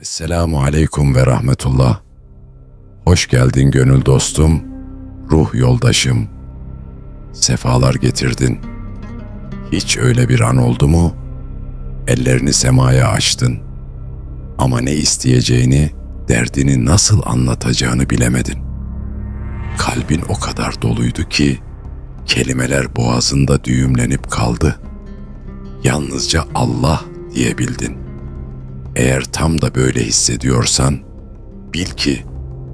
Esselamu aleyküm ve rahmetullah. Hoş geldin gönül dostum, ruh yoldaşım. Sefalar getirdin. Hiç öyle bir an oldu mu? Ellerini semaya açtın. Ama ne isteyeceğini, derdini nasıl anlatacağını bilemedin. Kalbin o kadar doluydu ki kelimeler boğazında düğümlenip kaldı. Yalnızca Allah diyebildin. Eğer tam da böyle hissediyorsan, bil ki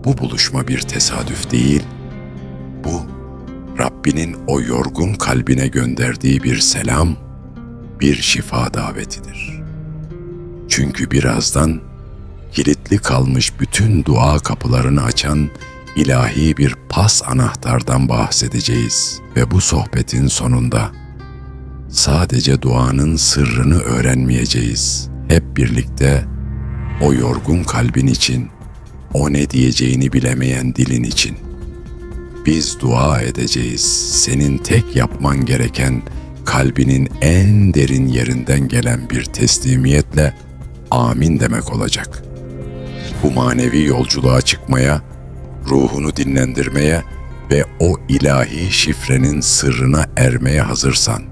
bu buluşma bir tesadüf değil, bu Rabbinin o yorgun kalbine gönderdiği bir selam, bir şifa davetidir. Çünkü birazdan kilitli kalmış bütün dua kapılarını açan ilahi bir pas anahtardan bahsedeceğiz ve bu sohbetin sonunda sadece duanın sırrını öğrenmeyeceğiz. Hep birlikte o yorgun kalbin için, o ne diyeceğini bilemeyen dilin için. Biz dua edeceğiz. Senin tek yapman gereken kalbinin en derin yerinden gelen bir teslimiyetle amin demek olacak. Bu manevi yolculuğa çıkmaya, ruhunu dinlendirmeye ve o ilahi şifrenin sırrına ermeye hazırsan.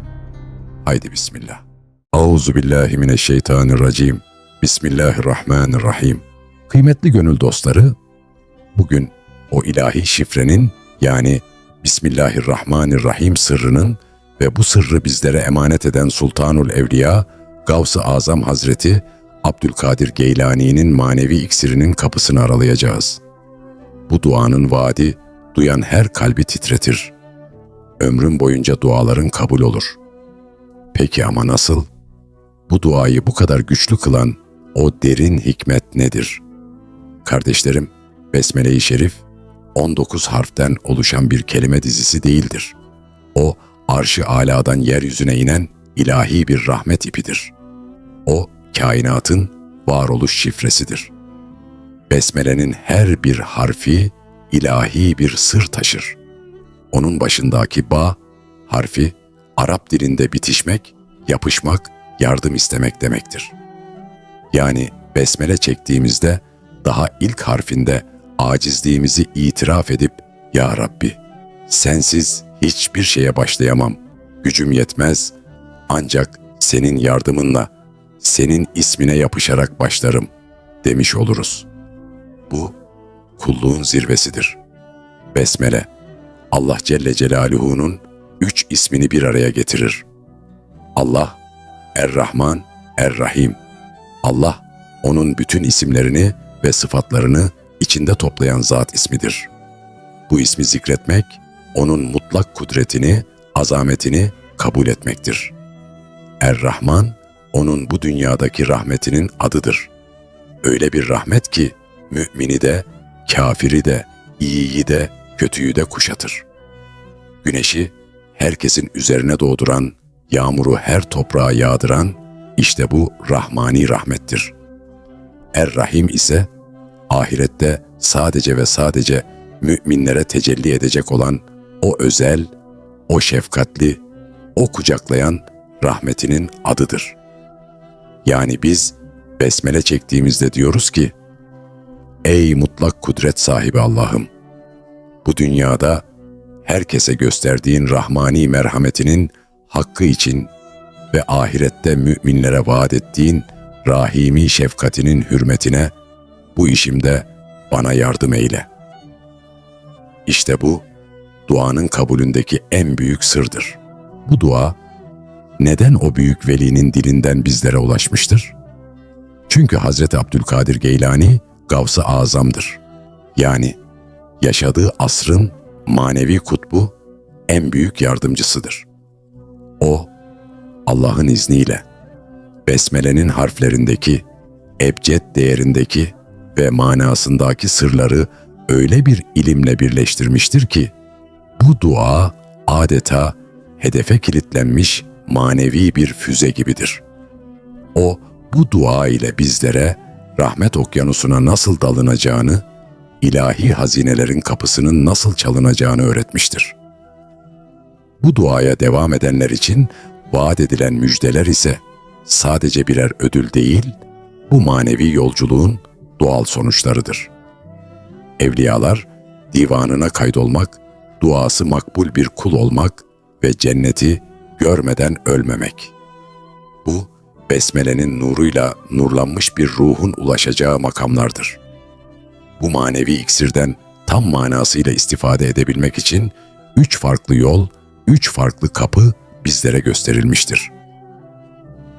Haydi bismillah. Auzu billahi mineşşeytanirracim. Bismillahirrahmanirrahim. Kıymetli gönül dostları, bugün o ilahi şifrenin yani Bismillahirrahmanirrahim sırrının ve bu sırrı bizlere emanet eden Sultanul Evliya, Gavs-ı Azam Hazreti Abdülkadir Geylani'nin manevi iksirinin kapısını aralayacağız. Bu duanın vaadi, duyan her kalbi titretir. Ömrün boyunca duaların kabul olur. Peki ama nasıl? Bu duayı bu kadar güçlü kılan o derin hikmet nedir? Kardeşlerim, Besmele-i Şerif 19 harften oluşan bir kelime dizisi değildir. O arşı aladan yeryüzüne inen ilahi bir rahmet ipidir. O kainatın varoluş şifresidir. Besmele'nin her bir harfi ilahi bir sır taşır. Onun başındaki ba harfi Arap dilinde bitişmek, yapışmak, yardım istemek demektir. Yani besmele çektiğimizde daha ilk harfinde acizliğimizi itiraf edip Ya Rabbi sensiz hiçbir şeye başlayamam. Gücüm yetmez ancak senin yardımınla senin ismine yapışarak başlarım demiş oluruz. Bu kulluğun zirvesidir. Besmele Allah Celle Celaluhu'nun üç ismini bir araya getirir. Allah, Er-Rahman, Er-Rahim. Allah, onun bütün isimlerini ve sıfatlarını içinde toplayan zat ismidir. Bu ismi zikretmek, onun mutlak kudretini, azametini kabul etmektir. Er-Rahman, onun bu dünyadaki rahmetinin adıdır. Öyle bir rahmet ki, mümini de, kafiri de, iyiyi de, kötüyü de kuşatır. Güneşi herkesin üzerine doğduran, yağmuru her toprağa yağdıran, işte bu rahmani rahmettir. Er-Rahim ise ahirette sadece ve sadece müminlere tecelli edecek olan o özel, o şefkatli, o kucaklayan rahmetinin adıdır. Yani biz besmele çektiğimizde diyoruz ki, Ey mutlak kudret sahibi Allah'ım! Bu dünyada herkese gösterdiğin rahmani merhametinin hakkı için ve ahirette müminlere vaat ettiğin rahimi şefkatinin hürmetine bu işimde bana yardım eyle. İşte bu duanın kabulündeki en büyük sırdır. Bu dua neden o büyük velinin dilinden bizlere ulaşmıştır? Çünkü Hazreti Abdülkadir Geylani Gavs-ı Azam'dır. Yani yaşadığı asrın manevi kutbu en büyük yardımcısıdır. O, Allah'ın izniyle Besmele'nin harflerindeki, ebced değerindeki ve manasındaki sırları öyle bir ilimle birleştirmiştir ki, bu dua adeta hedefe kilitlenmiş manevi bir füze gibidir. O, bu dua ile bizlere rahmet okyanusuna nasıl dalınacağını, ilahi hazinelerin kapısının nasıl çalınacağını öğretmiştir. Bu duaya devam edenler için vaat edilen müjdeler ise sadece birer ödül değil, bu manevi yolculuğun doğal sonuçlarıdır. Evliyalar divanına kaydolmak, duası makbul bir kul olmak ve cenneti görmeden ölmemek. Bu besmelenin nuruyla nurlanmış bir ruhun ulaşacağı makamlardır. Bu manevi iksirden tam manasıyla istifade edebilmek için üç farklı yol, üç farklı kapı bizlere gösterilmiştir.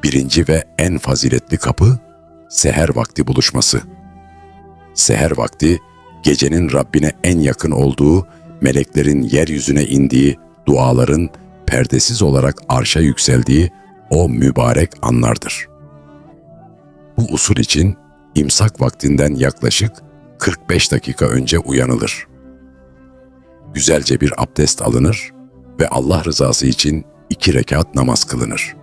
Birinci ve en faziletli kapı seher vakti buluşması. Seher vakti gecenin Rabbine en yakın olduğu, meleklerin yeryüzüne indiği, duaların perdesiz olarak arşa yükseldiği o mübarek anlardır. Bu usul için imsak vaktinden yaklaşık 45 dakika önce uyanılır. Güzelce bir abdest alınır ve Allah rızası için iki rekat namaz kılınır.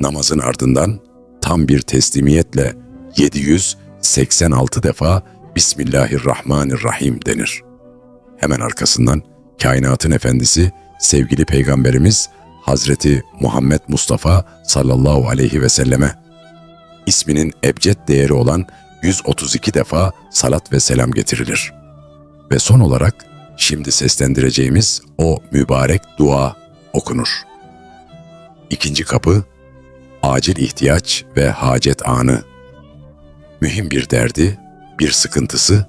Namazın ardından tam bir teslimiyetle 786 defa Bismillahirrahmanirrahim denir. Hemen arkasından kainatın efendisi sevgili peygamberimiz Hazreti Muhammed Mustafa sallallahu aleyhi ve selleme isminin ebced değeri olan 132 defa salat ve selam getirilir. Ve son olarak şimdi seslendireceğimiz o mübarek dua okunur. İkinci kapı acil ihtiyaç ve hacet anı. Mühim bir derdi, bir sıkıntısı,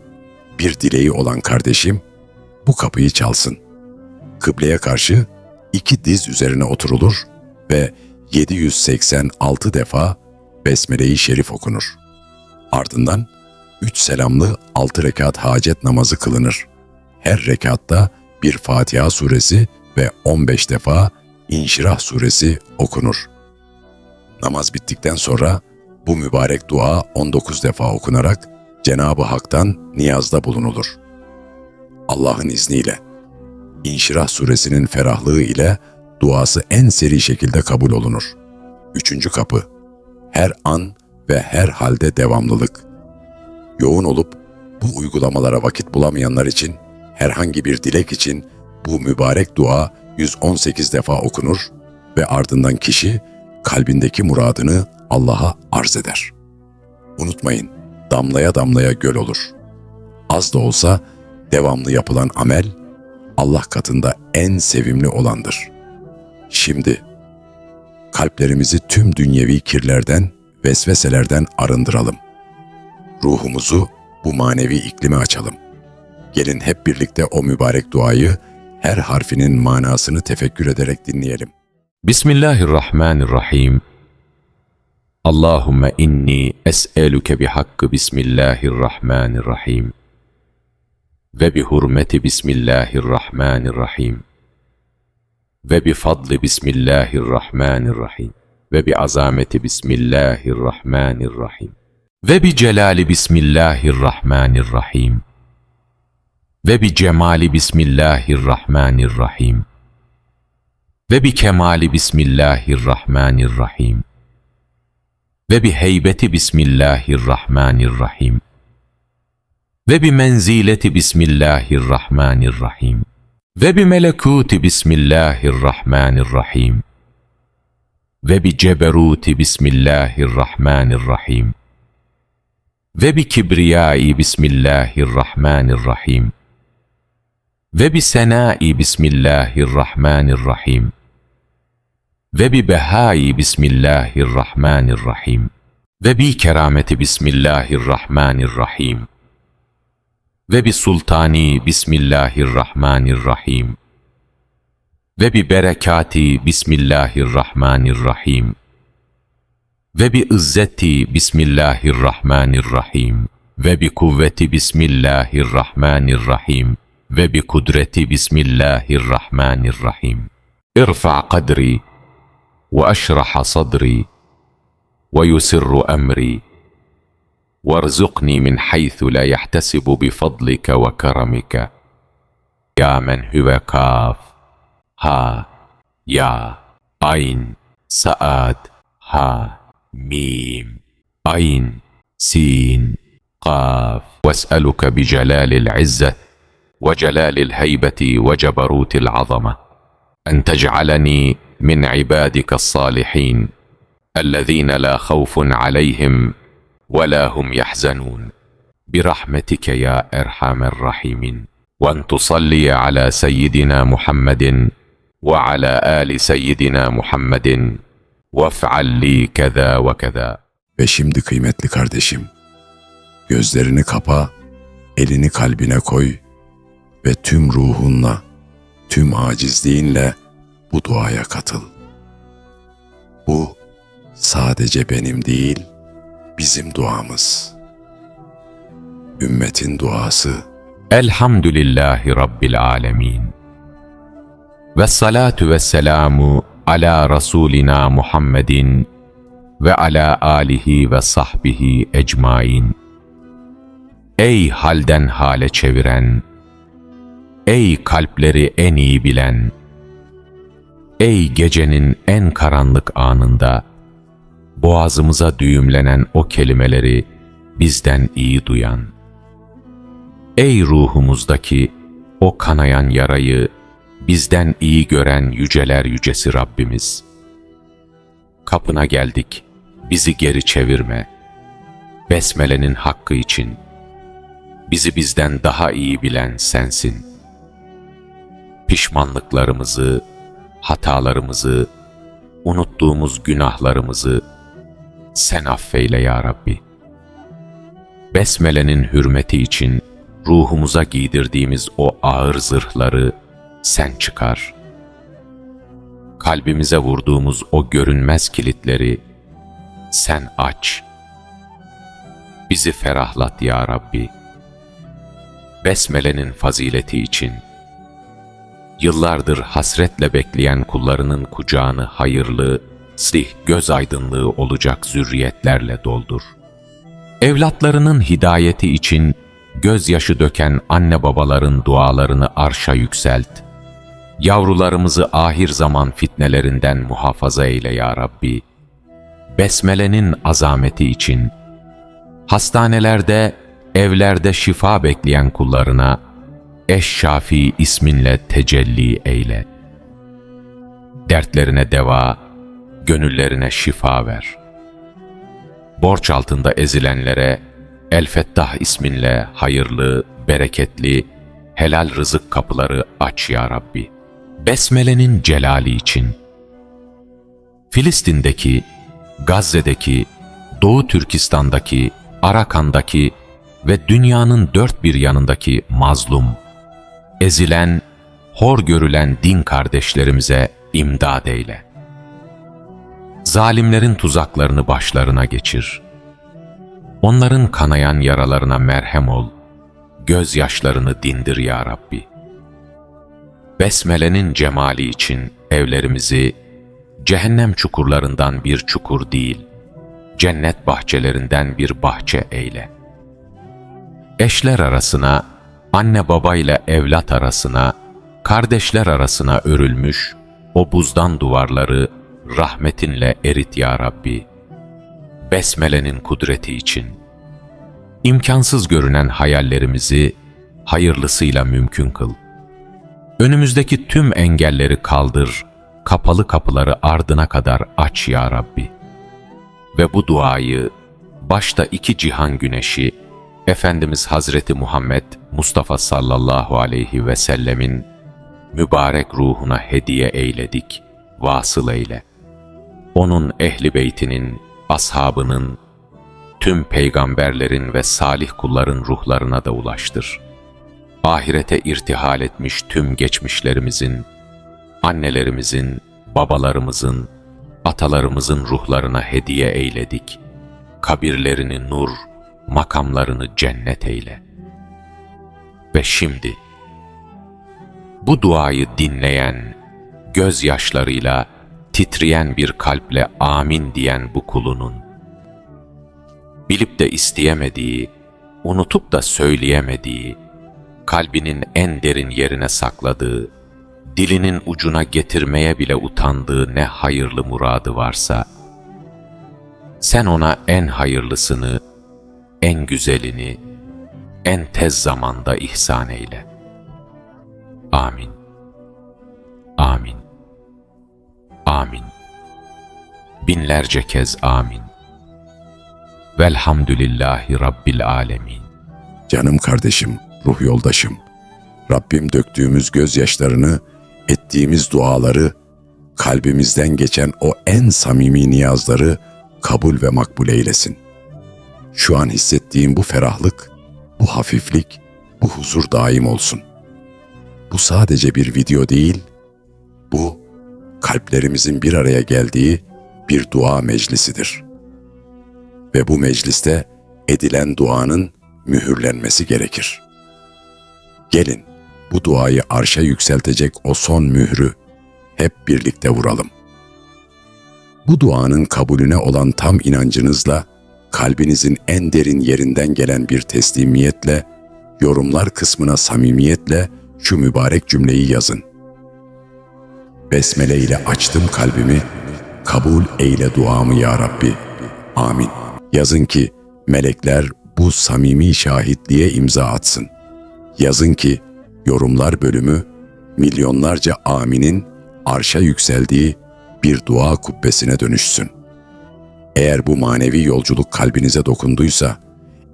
bir dileği olan kardeşim bu kapıyı çalsın. Kıbleye karşı iki diz üzerine oturulur ve 786 defa Besmele-i Şerif okunur. Ardından üç selamlı altı rekat hacet namazı kılınır. Her rekatta bir Fatiha suresi ve 15 defa İnşirah suresi okunur. Namaz bittikten sonra bu mübarek dua 19 defa okunarak Cenab-ı Hak'tan niyazda bulunulur. Allah'ın izniyle İnşirah suresinin ferahlığı ile duası en seri şekilde kabul olunur. Üçüncü kapı, her an ve her halde devamlılık. Yoğun olup bu uygulamalara vakit bulamayanlar için herhangi bir dilek için bu mübarek dua 118 defa okunur ve ardından kişi kalbindeki muradını Allah'a arz eder. Unutmayın, damlaya damlaya göl olur. Az da olsa devamlı yapılan amel Allah katında en sevimli olandır. Şimdi kalplerimizi tüm dünyevi kirlerden, vesveselerden arındıralım. Ruhumuzu bu manevi iklime açalım. Gelin hep birlikte o mübarek duayı her harfinin manasını tefekkür ederek dinleyelim. Bismillahirrahmanirrahim. Allahümme inni es'eluke bihakkı Bismillahirrahmanirrahim. Ve bi hurmeti Bismillahirrahmanirrahim. Ve bi fadli Bismillahirrahmanirrahim. Ve bi azameti Bismillahirrahmanirrahim. Ve bi celali Bismillahirrahmanirrahim. Ve bi cemali Bismillahirrahmanirrahim. Ve bi kemali Bismillahirrahmanirrahim. Ve bi heybeti Bismillahirrahmanirrahim. Ve bi menzileti Bismillahirrahmanirrahim. Ve bi melekuti Bismillahirrahmanirrahim. Ve bi ceberuti Bismillahirrahmanirrahim. Ve bi kibriyai Bismillahirrahmanirrahim. Ve bi senai Bismillahirrahmanirrahim. Ve bi behai Bismillahirrahmanirrahim. Ve bi kerameti Bismillahirrahmanirrahim. Ve bi sultani Bismillahirrahmanirrahim. Ve bi berekati Bismillahirrahmanirrahim. Ve bi izzeti Bismillahirrahmanirrahim. Ve bi kuvveti Bismillahirrahmanirrahim. Ve bi kudreti Bismillahirrahmanirrahim. ارفع قدري وأشرح صدري ويسر أمري. وارزقني من حيث لا يحتسب بفضلك وكرمك. يا من هو كاف ها يا عين سآد ها ميم عين سين قاف. واسألك بجلال العزة وجلال الهيبة وجبروت العظمة. أن تجعلني من عبادك الصالحين الذين لا خوف عليهم ولا هم يحزنون. برحمتك يا أرحم الراحمين. وأن تصلي على سيدنا محمد وعلى آل سيدنا محمد. وافعل لي كذا وكذا. Ve şimdi kıymetli kardeşim, gözlerini kapa, elini kalbine koy. Ve tüm ruhunla, tüm acizliğinle bu duaya katıl. Bu sadece benim değil, bizim duamız. Ümmetin duası. Elhamdülillahi Rabbil alemin. Ve salatu ve selamu ala Resulina Muhammedin ve ala alihi ve sahbihi ecmain. Ey halden hale çeviren, ey kalpleri en iyi bilen, ey gecenin en karanlık anında, boğazımıza düğümlenen o kelimeleri bizden iyi duyan, Ey ruhumuzdaki o kanayan yarayı bizden iyi gören yüceler yücesi Rabbimiz. Kapına geldik, bizi geri çevirme. Besmelenin hakkı için. Bizi bizden daha iyi bilen sensin. Pişmanlıklarımızı, hatalarımızı, unuttuğumuz günahlarımızı sen affeyle ya Rabbi. Besmelenin hürmeti için ruhumuza giydirdiğimiz o ağır zırhları sen çıkar. Kalbimize vurduğumuz o görünmez kilitleri sen aç. Bizi ferahlat ya Rabbi. Besmelenin fazileti için yıllardır hasretle bekleyen kullarının kucağını hayırlı, sih göz aydınlığı olacak zürriyetlerle doldur. Evlatlarının hidayeti için gözyaşı döken anne babaların dualarını arşa yükselt. Yavrularımızı ahir zaman fitnelerinden muhafaza eyle ya Rabbi. Besmelenin azameti için, hastanelerde, evlerde şifa bekleyen kullarına, Eş-Şafi isminle tecelli eyle. Dertlerine deva, gönüllerine şifa ver. Borç altında ezilenlere, El Fettah isminle hayırlı, bereketli, helal rızık kapıları aç ya Rabbi. Besmelenin celali için. Filistin'deki, Gazze'deki, Doğu Türkistan'daki, Arakan'daki ve dünyanın dört bir yanındaki mazlum, ezilen, hor görülen din kardeşlerimize imdad eyle. Zalimlerin tuzaklarını başlarına geçir.'' Onların kanayan yaralarına merhem ol, gözyaşlarını dindir ya Rabbi. Besmelenin cemali için evlerimizi cehennem çukurlarından bir çukur değil, cennet bahçelerinden bir bahçe eyle. Eşler arasına, anne babayla evlat arasına, kardeşler arasına örülmüş o buzdan duvarları rahmetinle erit ya Rabbi.'' besmelenin kudreti için. İmkansız görünen hayallerimizi hayırlısıyla mümkün kıl. Önümüzdeki tüm engelleri kaldır, kapalı kapıları ardına kadar aç ya Rabbi. Ve bu duayı başta iki cihan güneşi, Efendimiz Hazreti Muhammed Mustafa sallallahu aleyhi ve sellemin mübarek ruhuna hediye eyledik, vasıl eyle. Onun ehli beytinin ashabının, tüm peygamberlerin ve salih kulların ruhlarına da ulaştır. Ahirete irtihal etmiş tüm geçmişlerimizin, annelerimizin, babalarımızın, atalarımızın ruhlarına hediye eyledik. Kabirlerini nur, makamlarını cennet eyle. Ve şimdi, bu duayı dinleyen, gözyaşlarıyla, titreyen bir kalple amin diyen bu kulunun, bilip de isteyemediği, unutup da söyleyemediği, kalbinin en derin yerine sakladığı, dilinin ucuna getirmeye bile utandığı ne hayırlı muradı varsa, sen ona en hayırlısını, en güzelini, en tez zamanda ihsan eyle. Amin. Amin. Amin. binlerce kez amin. Velhamdülillahi Rabbil alemin. Canım kardeşim, ruh yoldaşım. Rabbim döktüğümüz gözyaşlarını, ettiğimiz duaları, kalbimizden geçen o en samimi niyazları kabul ve makbul eylesin. Şu an hissettiğim bu ferahlık, bu hafiflik, bu huzur daim olsun. Bu sadece bir video değil, bu kalplerimizin bir araya geldiği bir dua meclisidir. Ve bu mecliste edilen duanın mühürlenmesi gerekir. Gelin bu duayı arşa yükseltecek o son mührü hep birlikte vuralım. Bu duanın kabulüne olan tam inancınızla, kalbinizin en derin yerinden gelen bir teslimiyetle, yorumlar kısmına samimiyetle şu mübarek cümleyi yazın. Besmele ile açtım kalbimi, kabul eyle duamı ya Rabbi. Amin. Yazın ki melekler bu samimi şahitliğe imza atsın. Yazın ki yorumlar bölümü milyonlarca aminin arşa yükseldiği bir dua kubbesine dönüşsün. Eğer bu manevi yolculuk kalbinize dokunduysa,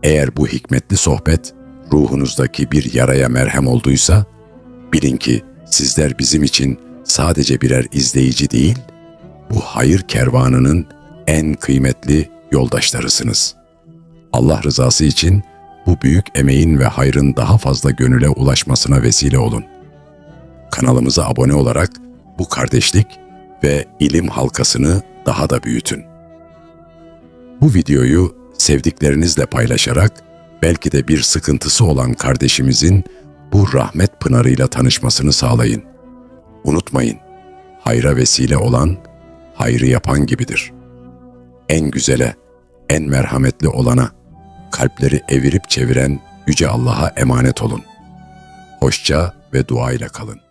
eğer bu hikmetli sohbet ruhunuzdaki bir yaraya merhem olduysa, bilin ki sizler bizim için sadece birer izleyici değil, bu hayır kervanının en kıymetli yoldaşlarısınız. Allah rızası için bu büyük emeğin ve hayrın daha fazla gönüle ulaşmasına vesile olun. Kanalımıza abone olarak bu kardeşlik ve ilim halkasını daha da büyütün. Bu videoyu sevdiklerinizle paylaşarak belki de bir sıkıntısı olan kardeşimizin bu rahmet pınarıyla tanışmasını sağlayın. Unutmayın, hayra vesile olan, hayrı yapan gibidir. En güzele, en merhametli olana, kalpleri evirip çeviren Yüce Allah'a emanet olun. Hoşça ve duayla kalın.